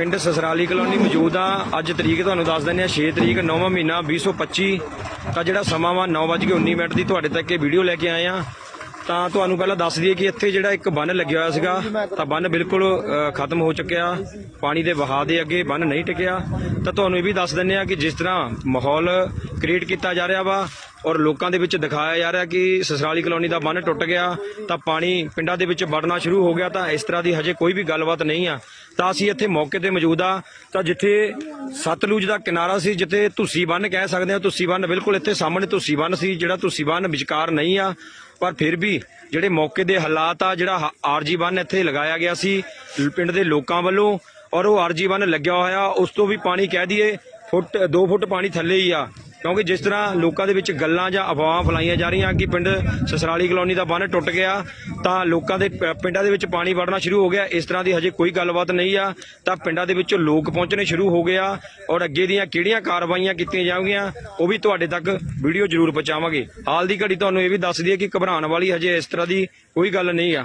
ਪਿੰਡ ਸਸਰਾਲੀ ਕਲੋਨੀ ਮੌਜੂਦ ਆ। ਅੱਜ ਤਰੀਕ ਤੁਹਾਨੂੰ ਦੱਸ ਦਿੰਦੇ ਆ 6 ਤਰੀਕ 9ਵਾਂ ਮਹੀਨਾ 2025 ਤਾਂ ਜਿਹੜਾ ਸਮਾਂ ਵਾ 9:19 ਮਿੰਟ ਦੀ ਤੁਹਾਡੇ ਤੱਕ ਇਹ ਵੀਡੀਓ ਲੈ ਕੇ ਆਏ ਆ। ਤਾਂ ਤੁਹਾਨੂੰ ਪਹਿਲਾਂ ਦੱਸ ਦਈਏ ਕਿ ਇੱਥੇ ਜਿਹੜਾ ਇੱਕ ਬੰਨ ਲੱਗਿਆ ਹੋਇਆ ਸੀਗਾ, ਤਾਂ ਬੰਨ ਬਿਲਕੁਲ ਖਤਮ ਹੋ ਚੁੱਕਿਆ। ਪਾਣੀ ਦੇ ਵਹਾਅ ਦੇ ਅੱਗੇ ਬੰਨ ਨਹੀਂ ਟਿਕਿਆ। ਤਾਂ ਤੁਹਾਨੂੰ ਇਹ ਵੀ ਦੱਸ ਦਿੰਦੇ ਆ ਕਿ ਜਿਸ ਤਰ੍ਹਾਂ ਮਾਹੌਲ ਕ੍ਰੀਏਟ ਕੀਤਾ ਜਾ ਰਿਹਾ ਵਾ ਔਰ ਲੋਕਾਂ ਦੇ ਵਿੱਚ ਦਿਖਾਇਆ ਜਾ ਰਿਹਾ ਕਿ ਸਸਰਾਲੀ ਕਲੋਨੀ ਦਾ ਬੰਨ ਟੁੱਟ ਗਿਆ, ਤਾਂ ਪਾਣੀ ਪਿੰਡਾਂ ਦੇ ਵਿੱਚ ਵੜਨਾ ਸ਼ੁਰੂ ਹੋ ਗਿਆ, ਤਾਂ ਇਸ ਤਰ੍ਹਾਂ ਦੀ ਹਜੇ ਕੋਈ ਵੀ ਗੱਲਬਾਤ ਨਹੀਂ ਆ। ਤਾਂ ਅਸੀਂ ਇੱਥੇ ਮੌਕੇ ਤੇ ਮੌਜੂਦ ਆ। ਤਾਂ ਜਿੱਥੇ ਸਤਲੁਜ ਦਾ ਕਿਨਾਰਾ ਸੀ, ਜਿੱਥੇ ਧੁੱਸੀ ਬੰਨ ਕਹਿ ਸਕਦੇ ਆ ਤੁਸੀਂ ਬੰਨ ਬਿਲਕੁਲ ਇੱਥੇ ਸਾਹਮਣੇ ਤੁਸੀਂ ਬੰਨ ਸੀ, ਜਿਹੜਾ ਤੁਸੀਂ ਬੰਨ ਵਿਚਕਾਰ ਨਹੀਂ ਆ। ਪਰ ਫਿਰ ਵੀ ਜਿਹੜੇ ਮੌਕੇ ਦੇ ਹਾਲਾਤ ਆ, ਜਿਹੜਾ ਆਰਜੀ ਬੰਨ ਇੱਥੇ ਲਗਾਇਆ ਗਿਆ ਸੀ ਪਿੰਡ ਦੇ ਲੋਕਾਂ ਵੱਲੋਂ, ਔਰ ਉਹ ਆਰਜੀ ਬੰਨ ਲੱਗਿਆ ਹੋਇਆ, ਉਸ ਤੋਂ ਵੀ ਪਾਣੀ ਕਹਿ ਦਈਏ, ਫੁੱਟ 2 ਫੁੱਟ ਪਾਣੀ ਥੱਲੇ ਹੀ ਆ। ਕਿਉਂਕਿ ਜਿਸ ਤਰ੍ਹਾਂ ਲੋਕਾਂ ਦੇ ਵਿੱਚ ਗੱਲਾਂ ਜਾਂ ਅਫਵਾਹਾਂ ਫਲਾਈਆਂ ਜਾ ਰਹੀਆਂ ਕਿ ਪਿੰਡ ਸਸਰਾਲੀ ਕਲੋਨੀ ਦਾ ਬੰਨ ਟੁੱਟ ਗਿਆ, ਤਾਂ ਲੋਕਾਂ ਦੇ ਪਿੰਡਾਂ ਦੇ ਵਿੱਚ ਪਾਣੀ ਵੜਨਾ ਸ਼ੁਰੂ ਹੋ ਗਿਆ। ਇਸ ਤਰ੍ਹਾਂ ਦੀ ਹਜੇ ਕੋਈ ਗੱਲਬਾਤ ਨਹੀਂ ਆ, ਤਾਂ ਪਿੰਡਾਂ ਦੇ ਵਿੱਚ ਲੋਕ ਪਹੁੰਚਣੇ ਸ਼ੁਰੂ ਹੋ ਗਏ ਆ ਔਰ ਅੱਗੇ ਦੀਆਂ ਕਿਹੜੀਆਂ ਕਾਰਵਾਈਆਂ ਕੀਤੀਆਂ ਜਾਣਗੀਆਂ, ਉਹ ਵੀ ਤੁਹਾਡੇ ਤੱਕ ਵੀਡੀਓ ਜ਼ਰੂਰ ਪਹੁੰਚਾਵਾਂਗੇ। ਹਾਲ ਦੀ ਘੜੀ ਤੁਹਾਨੂੰ ਇਹ ਵੀ ਦੱਸ ਦਈਏ ਕਿ ਘਬਰਾਉਣ ਵਾਲੀ ਹਜੇ ਇਸ ਤਰ੍ਹਾਂ ਦੀ ਕੋਈ ਗੱਲ ਨਹੀਂ ਆ।